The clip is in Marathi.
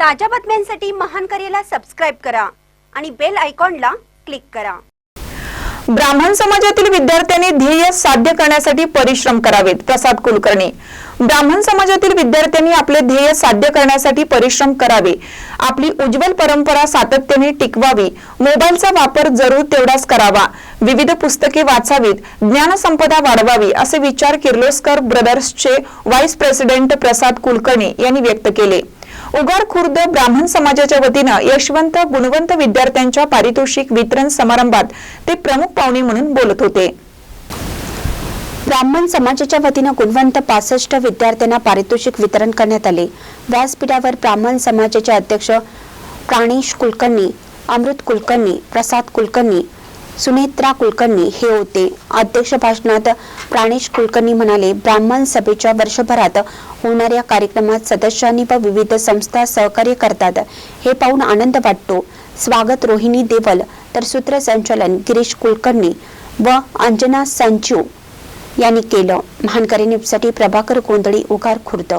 ताज्या बातम्यांसाठी महान करेला सबस्क्राईब करा आणि बेल आयकॉनला क्लिक करा. ब्राह्मण समाजातील विद्यार्थ्यांनी ध्येय साध्य करण्यासाठी परिश्रम करावेत प्रसाद कुलकर्णी. ब्राह्मण समाजातील विद्यार्थ्यांनी आपले ध्येय साध्य करण्यासाठी परिश्रम करावे. आपली उज्ज्वल परंपरा सातत्याने टिकवावी. मोबाईलचा वापर जरूर तेवढाच करावा. विविध पुस्तके वाचावीत. ज्ञानसंपदा वाढवावी असे विचार किर्लोस्कर ब्रदर्सचे व्हाईस प्रेसिडेंट प्रसाद कुलकर्णी यांनी व्यक्त केले. उगार खुर्द ब्राह्मण समाजाच्या वतीनं यशवंत गुणवंत विद्यार्थ्यांच्या पारितोषिक वितरण समारंभात ते प्रमुख पाहुणे म्हणून बोलत होते. ब्राह्मण समाजाच्या वतीनं गुणवंत पासष्ट विद्यार्थ्यांना पारितोषिक वितरण करण्यात आले. व्यासपीठावर ब्राह्मण समाजाचे अध्यक्ष प्राणेश कुलकर्णी अमृत कुलकर्णी प्रसाद कुलकर्णी सुनेत्रा कुलकर्णी हे होते. अध्यक्ष भाषणात प्राणेश कुलकर्णी म्हणाले ब्राह्मण सभेच्या वर्षभरात होणाऱ्या कार्यक्रमात सदस्यांनी व विविध संस्था सहकार्य करतात. हे पाहून आनंद वाटतो. स्वागत रोहिणी देवल तर सूत्रसंचालन गिरीश कुलकर्णी व अंजना संचू यांनी केलं. महानकरी न्यूजसाठी प्रभाकर गोंधळी उगार खुर्द.